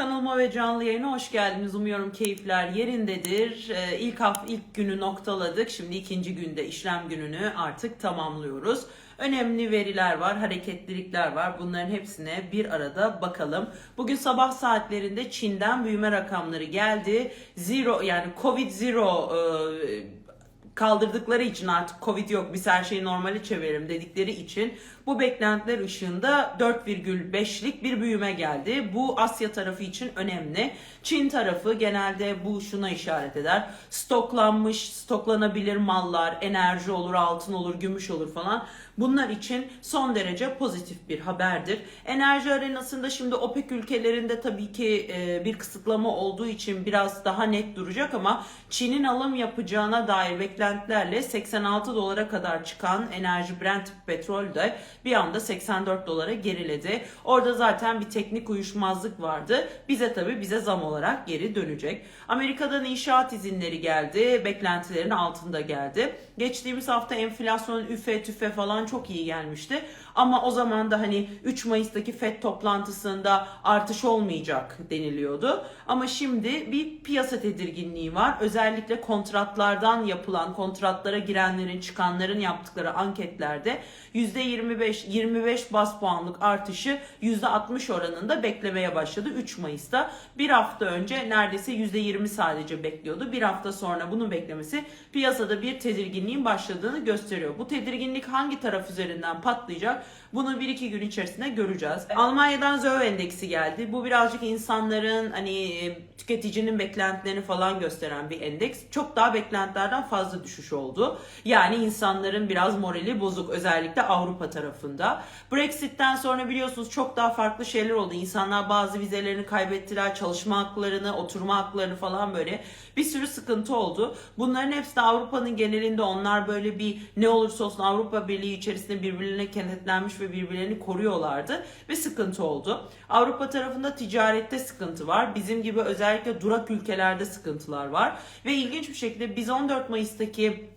kanalıma ve canlı yayına hoş geldiniz. Umuyorum keyifler yerindedir. Ee, ilk hafta ilk günü noktaladık. Şimdi ikinci günde işlem gününü artık tamamlıyoruz. Önemli veriler var, hareketlilikler var. Bunların hepsine bir arada bakalım. Bugün sabah saatlerinde Çin'den büyüme rakamları geldi. Zero yani Covid zero e, kaldırdıkları için artık Covid yok biz her şeyi normale çevirelim dedikleri için bu beklentiler ışığında 4,5'lik bir büyüme geldi. Bu Asya tarafı için önemli. Çin tarafı genelde bu şuna işaret eder. Stoklanmış, stoklanabilir mallar, enerji olur, altın olur, gümüş olur falan. Bunlar için son derece pozitif bir haberdir. Enerji arenasında şimdi OPEC ülkelerinde tabii ki e, bir kısıtlama olduğu için biraz daha net duracak ama Çin'in alım yapacağına dair beklentilerle 86 dolara kadar çıkan enerji Brent petrol de bir anda 84 dolara geriledi. Orada zaten bir teknik uyuşmazlık vardı. Bize tabii bize zam olarak geri dönecek. Amerika'dan inşaat izinleri geldi. Beklentilerin altında geldi. Geçtiğimiz hafta enflasyon üfe tüfe falan çok iyi gelmişti. Ama o zaman da hani 3 Mayıs'taki FED toplantısında artış olmayacak deniliyordu. Ama şimdi bir piyasa tedirginliği var. Özellikle kontratlardan yapılan, kontratlara girenlerin, çıkanların yaptıkları anketlerde %25 25 bas puanlık artışı %60 oranında beklemeye başladı 3 Mayıs'ta. Bir hafta önce neredeyse %20 sadece bekliyordu. Bir hafta sonra bunun beklemesi piyasada bir tedirginliğin başladığını gösteriyor. Bu tedirginlik hangi taraf üzerinden patlayacak? Bunu 1-2 gün içerisinde göreceğiz. Almanya'dan ZÖV endeksi geldi. Bu birazcık insanların hani tüketicinin beklentilerini falan gösteren bir endeks. Çok daha beklentilerden fazla düşüş oldu. Yani insanların biraz morali bozuk özellikle Avrupa tarafında. Brexit'ten sonra biliyorsunuz çok daha farklı şeyler oldu. İnsanlar bazı vizelerini kaybettiler, çalışma haklarını, oturma haklarını falan böyle bir sürü sıkıntı oldu. Bunların hepsi de Avrupa'nın genelinde onlar böyle bir ne olursa olsun Avrupa Birliği içerisinde birbirine kenetlenmiş ve birbirlerini koruyorlardı ve sıkıntı oldu. Avrupa tarafında ticarette sıkıntı var. Bizim gibi özellikle durak ülkelerde sıkıntılar var ve ilginç bir şekilde biz 14 Mayıs'taki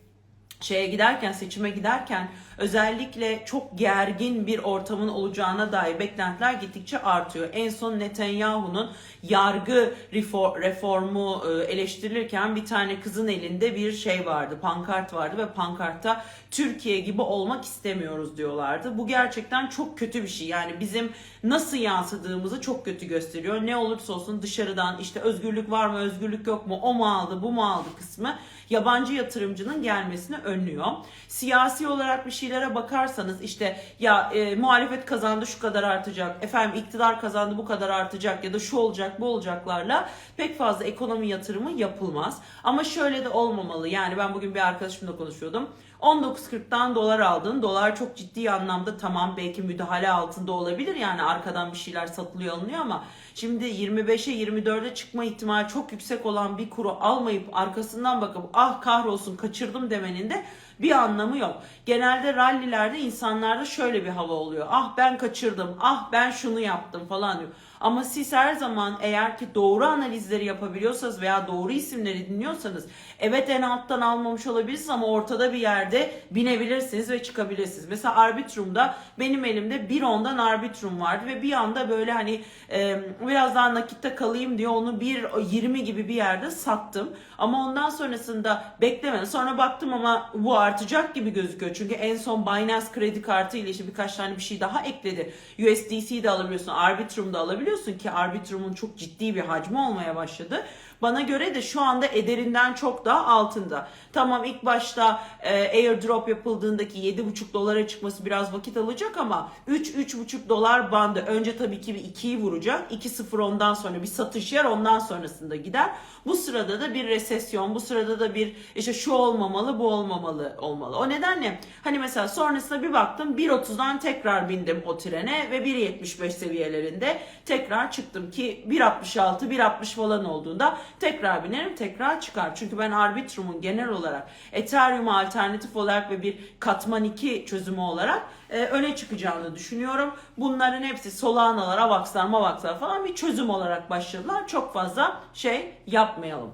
şeye giderken seçime giderken özellikle çok gergin bir ortamın olacağına dair beklentiler gittikçe artıyor. En son Netanyahu'nun yargı reformu e, eleştirilirken bir tane kızın elinde bir şey vardı, pankart vardı ve pankartta Türkiye gibi olmak istemiyoruz diyorlardı. Bu gerçekten çok kötü bir şey. Yani bizim nasıl yansıdığımızı çok kötü gösteriyor. Ne olursa olsun dışarıdan işte özgürlük var mı, özgürlük yok mu, o mu aldı, bu mu aldı kısmı yabancı yatırımcının gelmesini önlüyor. Siyasi olarak bir şeylere bakarsanız işte ya e, muhalefet kazandı şu kadar artacak, efendim iktidar kazandı bu kadar artacak ya da şu olacak bu olacaklarla pek fazla ekonomi yatırımı yapılmaz. Ama şöyle de olmamalı. Yani ben bugün bir arkadaşımla konuşuyordum. 19.40'dan dolar aldın. Dolar çok ciddi anlamda tamam belki müdahale altında olabilir. Yani arkadan bir şeyler satılıyor alınıyor ama şimdi 25'e 24'e çıkma ihtimali çok yüksek olan bir kuru almayıp arkasından bakıp ah kahrolsun kaçırdım demenin de bir anlamı yok. Genelde rallilerde insanlarda şöyle bir hava oluyor. Ah ben kaçırdım, ah ben şunu yaptım falan diyor. Ama siz her zaman eğer ki doğru analizleri yapabiliyorsanız veya doğru isimleri dinliyorsanız evet en alttan almamış olabilirsiniz ama ortada bir yerde binebilirsiniz ve çıkabilirsiniz. Mesela Arbitrum'da benim elimde 1.10'dan Arbitrum vardı ve bir anda böyle hani e, biraz daha nakitte kalayım diye onu 1.20 gibi bir yerde sattım. Ama ondan sonrasında beklemedim. Sonra baktım ama bu artacak gibi gözüküyor. Çünkü en son Binance kredi kartı ile işte birkaç tane bir şey daha ekledi. USDC de alabiliyorsun, Arbitrum da alabiliyorsun ki Arbitrum'un çok ciddi bir hacmi olmaya başladı. Bana göre de şu anda ederinden çok daha altında. Tamam ilk başta e, airdrop yapıldığındaki 7,5 dolara çıkması biraz vakit alacak ama 3-3,5 dolar bandı. Önce tabii ki bir 2'yi vuracak. 2-0 ondan sonra bir satış yer ondan sonrasında gider. Bu sırada da bir resesyon, bu sırada da bir işte şu olmamalı, bu olmamalı olmalı. O nedenle hani mesela sonrasında bir baktım 1.30'dan tekrar bindim o trene ve 1.75 seviyelerinde tekrar çıktım ki 1.66, 1.60 falan olduğunda tekrar binerim, tekrar çıkar. Çünkü ben Arbitrum'un genel olarak Ethereum'a alternatif olarak ve bir katman 2 çözümü olarak e, öne çıkacağını düşünüyorum. Bunların hepsi Solana'lar, Avax'lar, Mavax'lar falan bir çözüm olarak başladılar. Çok fazla şey yapmayalım.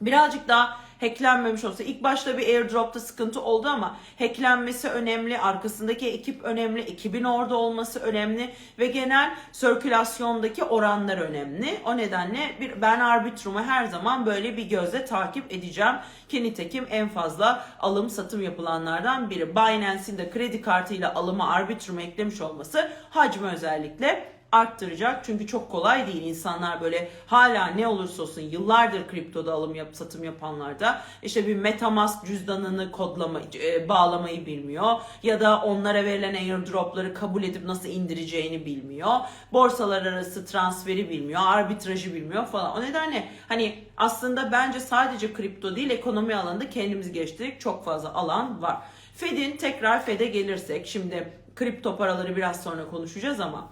Birazcık daha hacklenmemiş olsa ilk başta bir airdropta sıkıntı oldu ama hacklenmesi önemli. Arkasındaki ekip önemli. Ekibin orada olması önemli ve genel sirkülasyondaki oranlar önemli. O nedenle bir, ben Arbitrum'u her zaman böyle bir gözle takip edeceğim. Ki nitekim en fazla alım satım yapılanlardan biri. Binance'in de kredi kartıyla alımı Arbitrum'a eklemiş olması hacmi özellikle arttıracak. Çünkü çok kolay değil. İnsanlar böyle hala ne olursa olsun yıllardır kriptoda alım yap, satım yapanlarda işte bir Metamask cüzdanını kodlama, e, bağlamayı bilmiyor. Ya da onlara verilen airdropları kabul edip nasıl indireceğini bilmiyor. Borsalar arası transferi bilmiyor. Arbitrajı bilmiyor falan. O nedenle hani aslında bence sadece kripto değil ekonomi alanında kendimizi geliştirdik. Çok fazla alan var. Fed'in tekrar Fed'e gelirsek şimdi kripto paraları biraz sonra konuşacağız ama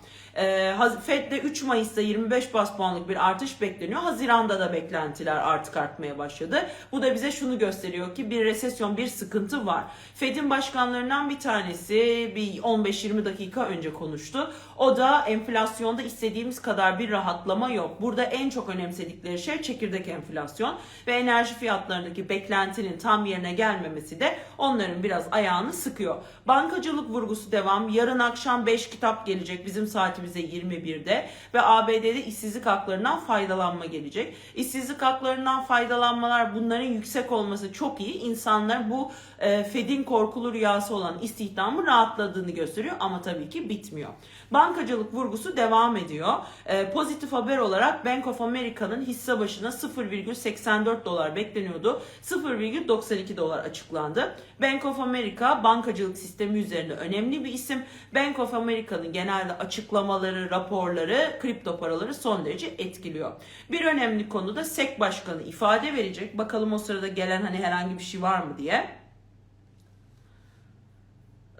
Fed'de 3 Mayıs'ta 25 bas puanlık bir artış bekleniyor. Haziran'da da beklentiler artık artmaya başladı. Bu da bize şunu gösteriyor ki bir resesyon, bir sıkıntı var. Fed'in başkanlarından bir tanesi bir 15-20 dakika önce konuştu. O da enflasyonda istediğimiz kadar bir rahatlama yok. Burada en çok önemsedikleri şey çekirdek enflasyon ve enerji fiyatlarındaki beklentinin tam yerine gelmemesi de onların biraz ayağını sıkıyor. Bankacılık vurgusu devam. Yarın akşam 5 kitap gelecek bizim saatimize 21'de ve ABD'de işsizlik haklarından faydalanma gelecek. İşsizlik haklarından faydalanmalar bunların yüksek olması çok iyi. İnsanlar bu e, Fed'in korkulu rüyası olan istihdamı rahatladığını gösteriyor ama tabii ki bitmiyor. Bankacılık vurgusu devam ediyor. E, pozitif haber olarak Bank of America'nın hisse başına 0,84 dolar bekleniyordu. 0,92 dolar açıklandı. Bank of America bankacılık sistemi üzerinde önemli bir isim. Bank of America'nın genelde açıklamaları, raporları, kripto paraları son derece etkiliyor. Bir önemli konu da SEC Başkanı ifade verecek. Bakalım o sırada gelen hani herhangi bir şey var mı diye.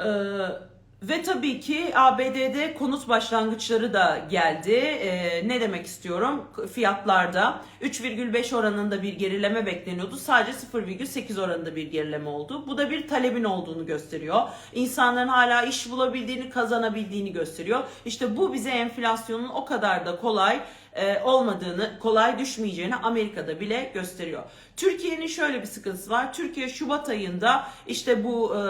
Ee, ve tabii ki ABD'de konut başlangıçları da geldi. Ee, ne demek istiyorum? Fiyatlarda 3,5 oranında bir gerileme bekleniyordu. Sadece 0,8 oranında bir gerileme oldu. Bu da bir talebin olduğunu gösteriyor. İnsanların hala iş bulabildiğini, kazanabildiğini gösteriyor. İşte bu bize enflasyonun o kadar da kolay e, olmadığını, kolay düşmeyeceğini Amerika'da bile gösteriyor. Türkiye'nin şöyle bir sıkıntısı var. Türkiye Şubat ayında işte bu e,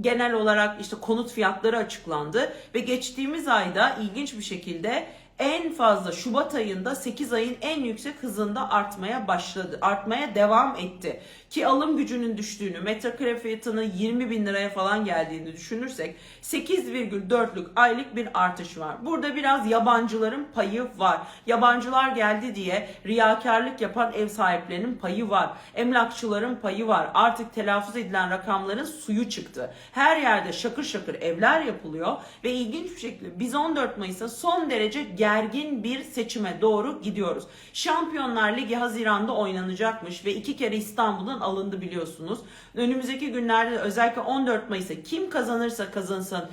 genel olarak işte konut fiyatları açıklandı ve geçtiğimiz ayda ilginç bir şekilde en fazla Şubat ayında 8 ayın en yüksek hızında artmaya başladı. Artmaya devam etti. Ki alım gücünün düştüğünü, metrekare fiyatının 20 bin liraya falan geldiğini düşünürsek 8,4'lük aylık bir artış var. Burada biraz yabancıların payı var. Yabancılar geldi diye riyakarlık yapan ev sahiplerinin payı var. Emlakçıların payı var. Artık telaffuz edilen rakamların suyu çıktı. Her yerde şakır şakır evler yapılıyor ve ilginç bir şekilde biz 14 Mayıs'ta son derece gergin bir seçime doğru gidiyoruz. Şampiyonlar Ligi Haziran'da oynanacakmış ve iki kere İstanbul'dan alındı biliyorsunuz. Önümüzdeki günlerde özellikle 14 Mayıs'a kim kazanırsa kazansın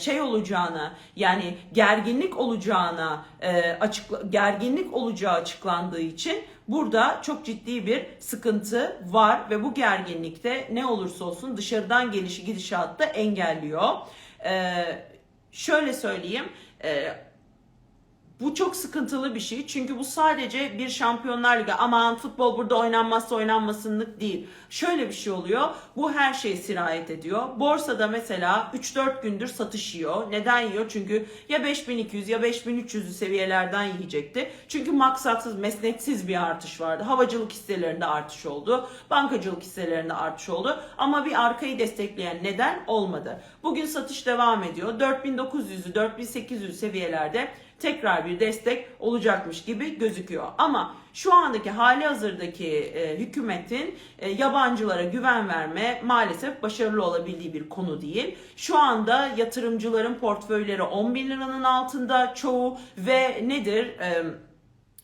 şey olacağına yani gerginlik olacağına açıkla, gerginlik olacağı açıklandığı için Burada çok ciddi bir sıkıntı var ve bu gerginlikte ne olursa olsun dışarıdan gelişi gidişatta engelliyor. Ee, şöyle söyleyeyim, e, bu çok sıkıntılı bir şey. Çünkü bu sadece bir şampiyonlar ligi aman futbol burada oynanmazsa oynanmasınlık değil. Şöyle bir şey oluyor. Bu her şeye sirayet ediyor. Borsada mesela 3-4 gündür satış yiyor. Neden yiyor? Çünkü ya 5200 ya 5300 seviyelerden yiyecekti. Çünkü maksatsız, mesnetsiz bir artış vardı. Havacılık hisselerinde artış oldu. Bankacılık hisselerinde artış oldu. Ama bir arkayı destekleyen neden olmadı. Bugün satış devam ediyor. 4900'ü 4800 seviyelerde tekrar bir destek olacakmış gibi gözüküyor. Ama şu andaki hali hazırdaki e, hükümetin e, yabancılara güven verme maalesef başarılı olabildiği bir konu değil. Şu anda yatırımcıların portföyleri 10 bin liranın altında çoğu ve nedir? E,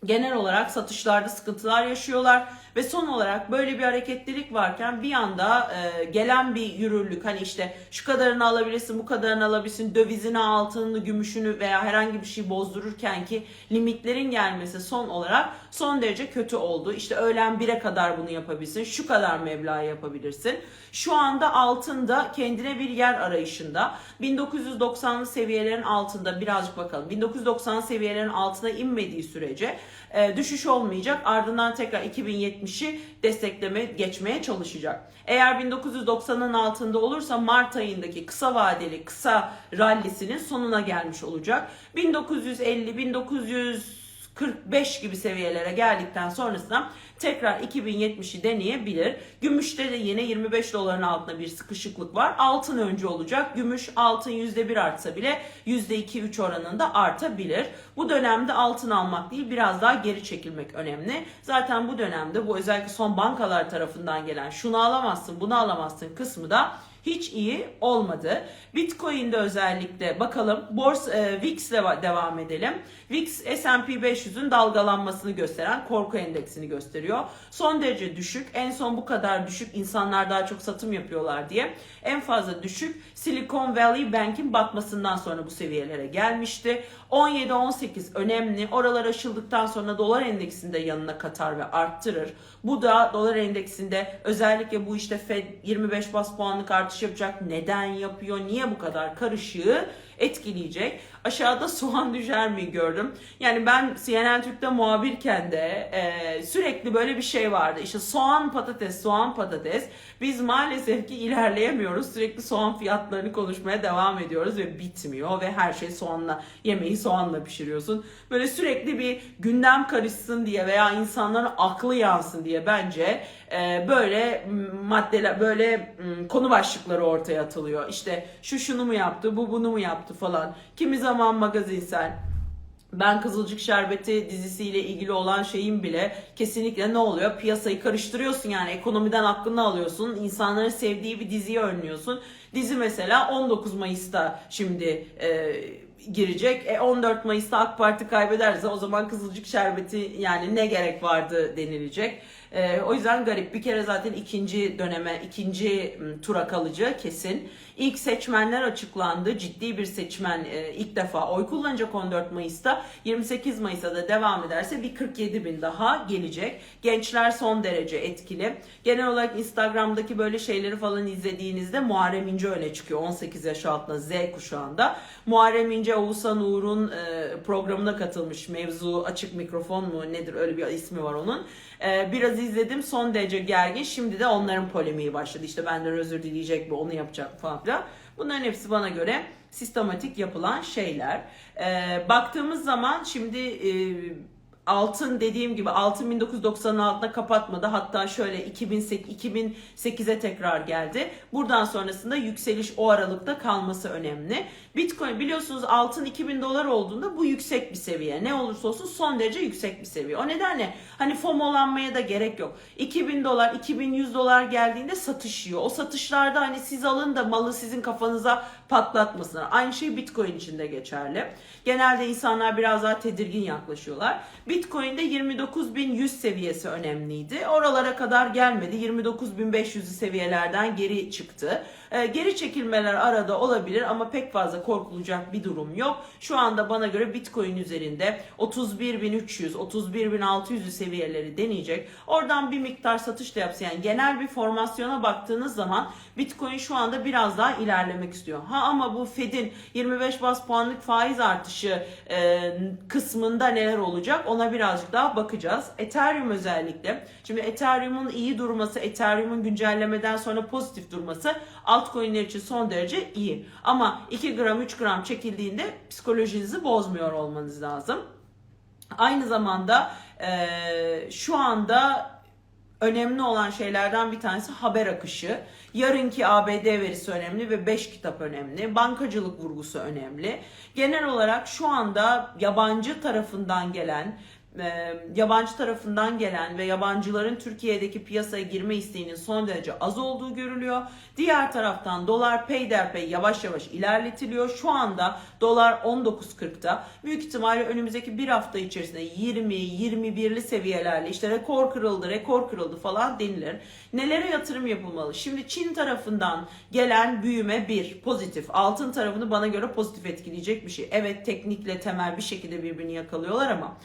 genel olarak satışlarda sıkıntılar yaşıyorlar ve son olarak böyle bir hareketlilik varken bir anda e, gelen bir yürürlük hani işte şu kadarını alabilirsin bu kadarını alabilirsin dövizini altınını gümüşünü veya herhangi bir şey bozdururken ki limitlerin gelmesi son olarak son derece kötü oldu. İşte öğlen 1'e kadar bunu yapabilirsin şu kadar meblağ yapabilirsin. Şu anda altında kendine bir yer arayışında 1990'lı seviyelerin altında birazcık bakalım 1990 seviyelerin altına inmediği sürece e, düşüş olmayacak. Ardından tekrar 2070'i destekleme geçmeye çalışacak. Eğer 1990'ın altında olursa Mart ayındaki kısa vadeli kısa rallisinin sonuna gelmiş olacak. 1950 1900 45 gibi seviyelere geldikten sonrasında tekrar 2070'i deneyebilir. Gümüşte de yine 25 doların altında bir sıkışıklık var. Altın önce olacak. Gümüş altın %1 artsa bile %2-3 oranında artabilir. Bu dönemde altın almak değil biraz daha geri çekilmek önemli. Zaten bu dönemde bu özellikle son bankalar tarafından gelen şunu alamazsın bunu alamazsın kısmı da hiç iyi olmadı. Bitcoin'de özellikle bakalım. Borsa e, VIX ile devam edelim. VIX S&P 500'ün dalgalanmasını gösteren korku endeksini gösteriyor. Son derece düşük. En son bu kadar düşük insanlar daha çok satım yapıyorlar diye. En fazla düşük Silicon Valley Bank'in batmasından sonra bu seviyelere gelmişti. 17-18 önemli. Oralar aşıldıktan sonra dolar endeksinde yanına katar ve arttırır. Bu da dolar endeksinde özellikle bu işte Fed 25 bas puanlık artış yapacak. Neden yapıyor? Niye bu kadar karışığı etkileyecek. Aşağıda soğan düşer mi gördüm. Yani ben CNN Türk'te muhabirken de e, sürekli böyle bir şey vardı. İşte soğan patates, soğan patates. Biz maalesef ki ilerleyemiyoruz. Sürekli soğan fiyatlarını konuşmaya devam ediyoruz ve bitmiyor ve her şey soğanla, yemeği soğanla pişiriyorsun. Böyle sürekli bir gündem karışsın diye veya insanların aklı yansın diye bence e, böyle maddeler, böyle konu başlıkları ortaya atılıyor. İşte şu şunu mu yaptı, bu bunu mu yaptı falan. Kimi zaman magazinsel, ben Kızılcık Şerbeti dizisiyle ilgili olan şeyin bile kesinlikle ne oluyor? Piyasayı karıştırıyorsun yani ekonomiden aklını alıyorsun. insanların sevdiği bir diziyi önlüyorsun. Dizi mesela 19 Mayıs'ta şimdi e, girecek. E 14 Mayıs'ta AK Parti kaybederse o zaman Kızılcık Şerbeti yani ne gerek vardı denilecek. E, o yüzden garip. Bir kere zaten ikinci döneme, ikinci tura kalıcı kesin. İlk seçmenler açıklandı. Ciddi bir seçmen e, ilk defa oy kullanacak 14 Mayıs'ta. 28 Mayıs'ta da devam ederse bir 47 bin daha gelecek. Gençler son derece etkili. Genel olarak Instagram'daki böyle şeyleri falan izlediğinizde Muharrem İnce öne çıkıyor. 18 yaş altında Z kuşağında. Muharrem İnce Oğuzhan Uğur'un e, programına katılmış. Mevzu açık mikrofon mu nedir öyle bir ismi var onun. E, biraz izledim son derece gergin. Şimdi de onların polemiği başladı. İşte benden özür dileyecek bu onu yapacak falan filan. Bunların hepsi bana göre sistematik yapılan şeyler. E, baktığımız zaman şimdi e, altın dediğim gibi altın 1990'ın altında kapatmadı. Hatta şöyle 2008, 2008'e tekrar geldi. Buradan sonrasında yükseliş o aralıkta kalması önemli. Bitcoin biliyorsunuz altın 2000 dolar olduğunda bu yüksek bir seviye. Ne olursa olsun son derece yüksek bir seviye. O nedenle hani FOMO'lanmaya da gerek yok. 2000 dolar, 2100 dolar geldiğinde satış yiyor. O satışlarda hani siz alın da malı sizin kafanıza patlatmasınlar. Aynı şey Bitcoin için de geçerli. Genelde insanlar biraz daha tedirgin yaklaşıyorlar. Bitcoin'de 29.100 seviyesi önemliydi. Oralara kadar gelmedi. 29.500 seviyelerden geri çıktı. Ee, geri çekilmeler arada olabilir ama pek fazla korkulacak bir durum yok. Şu anda bana göre Bitcoin üzerinde 31.300, 31.600 seviyeleri deneyecek. Oradan bir miktar satış da yapsa yani genel bir formasyona baktığınız zaman Bitcoin şu anda biraz daha ilerlemek istiyor. Ha ama bu Fed'in 25 bas puanlık faiz artışı e, kısmında neler olacak ona birazcık daha bakacağız. Ethereum özellikle. Şimdi Ethereum'un iyi durması, Ethereum'un güncellemeden sonra pozitif durması altcoin'ler için son derece iyi. Ama 2 gram 3 gram çekildiğinde psikolojinizi bozmuyor olmanız lazım. Aynı zamanda e, şu anda önemli olan şeylerden bir tanesi haber akışı. Yarınki ABD verisi önemli ve 5 kitap önemli. Bankacılık vurgusu önemli. Genel olarak şu anda yabancı tarafından gelen e, yabancı tarafından gelen ve yabancıların Türkiye'deki piyasaya girme isteğinin son derece az olduğu görülüyor. Diğer taraftan dolar peyderpey yavaş yavaş ilerletiliyor. Şu anda dolar 19.40'ta. Büyük ihtimalle önümüzdeki bir hafta içerisinde 20-21'li seviyelerle işte rekor kırıldı, rekor kırıldı falan denilir. Nelere yatırım yapılmalı? Şimdi Çin tarafından gelen büyüme bir pozitif. Altın tarafını bana göre pozitif etkileyecek bir şey. Evet teknikle temel bir şekilde birbirini yakalıyorlar ama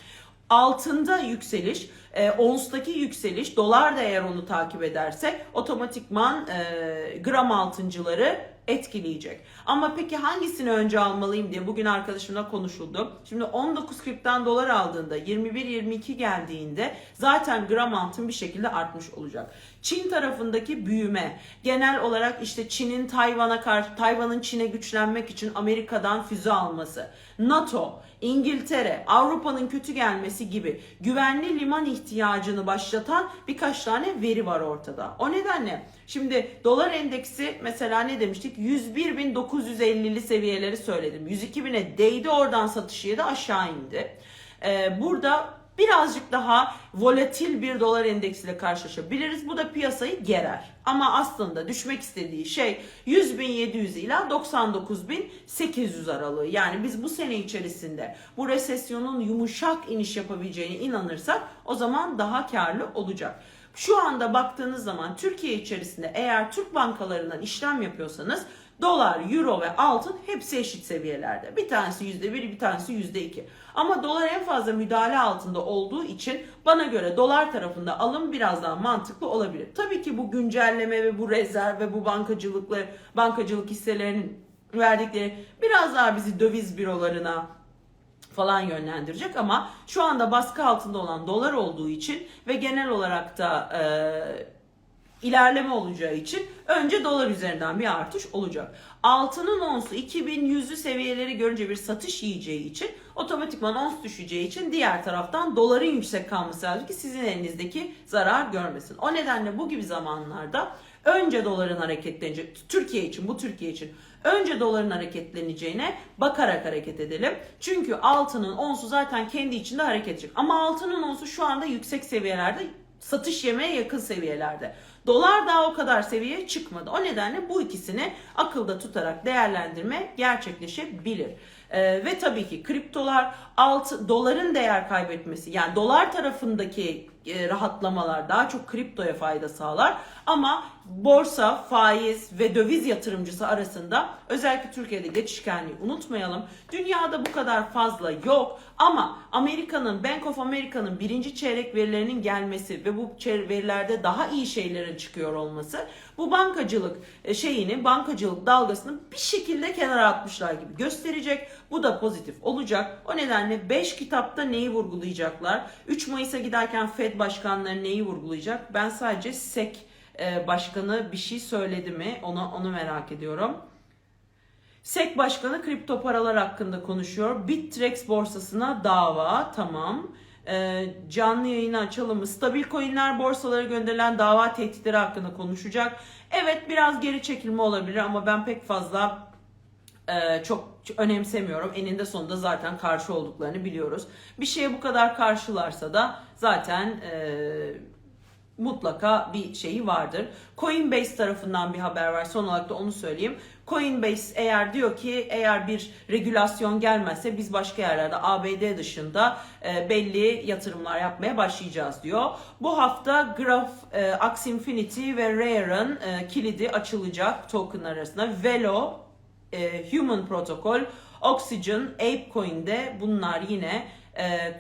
altında yükseliş e, onstaki yükseliş dolar da eğer onu takip ederse otomatikman e, gram altıncıları etkileyecek. Ama peki hangisini önce almalıyım diye bugün arkadaşımla konuşuldu. Şimdi 19.40'dan dolar aldığında 21-22 geldiğinde zaten gram altın bir şekilde artmış olacak. Çin tarafındaki büyüme genel olarak işte Çin'in Tayvan'a karşı Tayvan'ın Çin'e güçlenmek için Amerika'dan füze alması, NATO, İngiltere, Avrupa'nın kötü gelmesi gibi güvenli liman ihtiyacını başlatan birkaç tane veri var ortada. O nedenle şimdi dolar endeksi mesela ne demiştik? 101.950'li seviyeleri söyledim. 102.000'e değdi oradan satış yedi aşağı indi. Ee, burada birazcık daha volatil bir dolar endeksiyle karşılaşabiliriz. Bu da piyasayı gerer. Ama aslında düşmek istediği şey 100.700 ila 99.800 aralığı. Yani biz bu sene içerisinde bu resesyonun yumuşak iniş yapabileceğine inanırsak o zaman daha karlı olacak. Şu anda baktığınız zaman Türkiye içerisinde eğer Türk bankalarından işlem yapıyorsanız dolar, euro ve altın hepsi eşit seviyelerde. Bir tanesi %1, bir tanesi %2. Ama dolar en fazla müdahale altında olduğu için bana göre dolar tarafında alım biraz daha mantıklı olabilir. Tabii ki bu güncelleme ve bu rezerv ve bu bankacılıkla bankacılık hisselerinin verdikleri biraz daha bizi döviz bürolarına falan yönlendirecek ama şu anda baskı altında olan dolar olduğu için ve genel olarak da e, ilerleme olacağı için önce dolar üzerinden bir artış olacak. Altının onsu 2100'lü seviyeleri görünce bir satış yiyeceği için otomatikman ons düşeceği için diğer taraftan doların yüksek kalması lazım ki sizin elinizdeki zarar görmesin. O nedenle bu gibi zamanlarda önce doların hareketleneceği Türkiye için bu Türkiye için önce doların hareketleneceğine bakarak hareket edelim. Çünkü altının onsu zaten kendi içinde hareket edecek. Ama altının onsu şu anda yüksek seviyelerde satış yemeye yakın seviyelerde. Dolar daha o kadar seviyeye çıkmadı. O nedenle bu ikisini akılda tutarak değerlendirme gerçekleşebilir. Ee, ve tabii ki kriptolar alt doların değer kaybetmesi yani dolar tarafındaki rahatlamalar daha çok kriptoya fayda sağlar ama borsa, faiz ve döviz yatırımcısı arasında özellikle Türkiye'de geçişkenliği unutmayalım. Dünyada bu kadar fazla yok ama Amerika'nın Bank of America'nın birinci çeyrek verilerinin gelmesi ve bu verilerde daha iyi şeylerin çıkıyor olması bu bankacılık e, şeyini, bankacılık dalgasını bir şekilde kenara atmışlar gibi gösterecek. Bu da pozitif olacak. O nedenle 5 kitapta neyi vurgulayacaklar? 3 Mayıs'a giderken Fed başkanları neyi vurgulayacak? Ben sadece SEC e, başkanı bir şey söyledi mi? Onu onu merak ediyorum. SEC başkanı kripto paralar hakkında konuşuyor. Bittrex borsasına dava. Tamam. Ee, canlı yayını açalım? Stabil coinler borsalara gönderilen dava tehditleri hakkında konuşacak. Evet biraz geri çekilme olabilir ama ben pek fazla e, çok önemsemiyorum. Eninde sonunda zaten karşı olduklarını biliyoruz. Bir şeye bu kadar karşılarsa da zaten e, mutlaka bir şeyi vardır. Coinbase tarafından bir haber var. Son olarak da onu söyleyeyim. Coinbase eğer diyor ki eğer bir regülasyon gelmezse biz başka yerlerde ABD dışında e, belli yatırımlar yapmaya başlayacağız diyor. Bu hafta Graph, e, Axie Infinity ve Rare'ın e, kilidi açılacak token arasında. Velo, e, Human Protocol, Oxygen, ApeCoin'de bunlar yine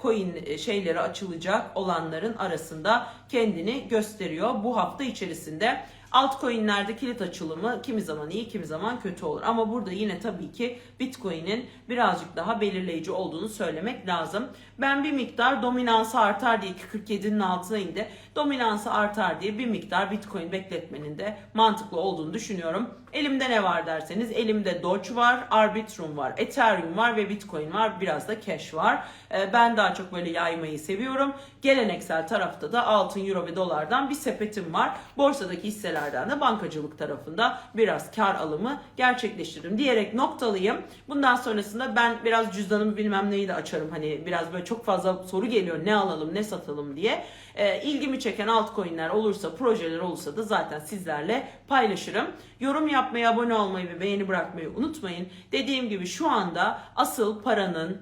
coin şeyleri açılacak olanların arasında kendini gösteriyor. Bu hafta içerisinde altcoin'lerde kilit açılımı kimi zaman iyi kimi zaman kötü olur. Ama burada yine tabii ki Bitcoin'in birazcık daha belirleyici olduğunu söylemek lazım. Ben bir miktar dominansı artar diye 47'nin altına indi. Dominansı artar diye bir miktar Bitcoin bekletmenin de mantıklı olduğunu düşünüyorum. Elimde ne var derseniz elimde Doge var, Arbitrum var, Ethereum var ve Bitcoin var. Biraz da Cash var. Ee, ben daha çok böyle yaymayı seviyorum. Geleneksel tarafta da altın, euro ve dolardan bir sepetim var. Borsadaki hisselerden de bankacılık tarafında biraz kar alımı gerçekleştiririm diyerek noktalıyım. Bundan sonrasında ben biraz cüzdanımı bilmem neyi de açarım. Hani biraz böyle çok fazla soru geliyor ne alalım ne satalım diye. E, ilgimi çeken altcoin'ler olursa, projeler olursa da zaten sizlerle paylaşırım. Yorum yapmayı, abone olmayı ve beğeni bırakmayı unutmayın. Dediğim gibi şu anda asıl paranın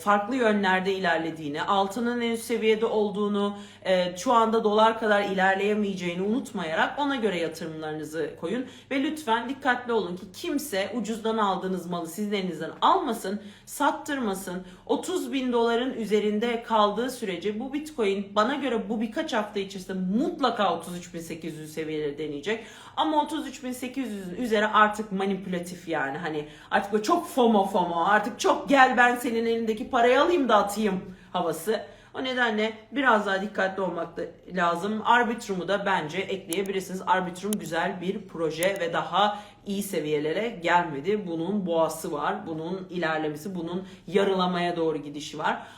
farklı yönlerde ilerlediğini, altının en üst seviyede olduğunu, e, şu anda dolar kadar ilerleyemeyeceğini unutmayarak ona göre yatırımlarınızı koyun. Ve lütfen dikkatli olun ki kimse ucuzdan aldığınız malı sizin elinizden almasın, sattırmasın. 30 bin doların üzerinde kaldığı sürece bu bitcoin bana göre bu birkaç hafta içerisinde mutlaka 33.800 seviyeleri deneyecek. Ama 33.800'ün üzeri artık manipülatif yani hani artık böyle çok FOMO FOMO artık çok gel ben senin elindeki parayı alayım da atayım havası. O nedenle biraz daha dikkatli olmak da lazım. Arbitrum'u da bence ekleyebilirsiniz. Arbitrum güzel bir proje ve daha iyi seviyelere gelmedi. Bunun boğası var, bunun ilerlemesi, bunun yarılamaya doğru gidişi var.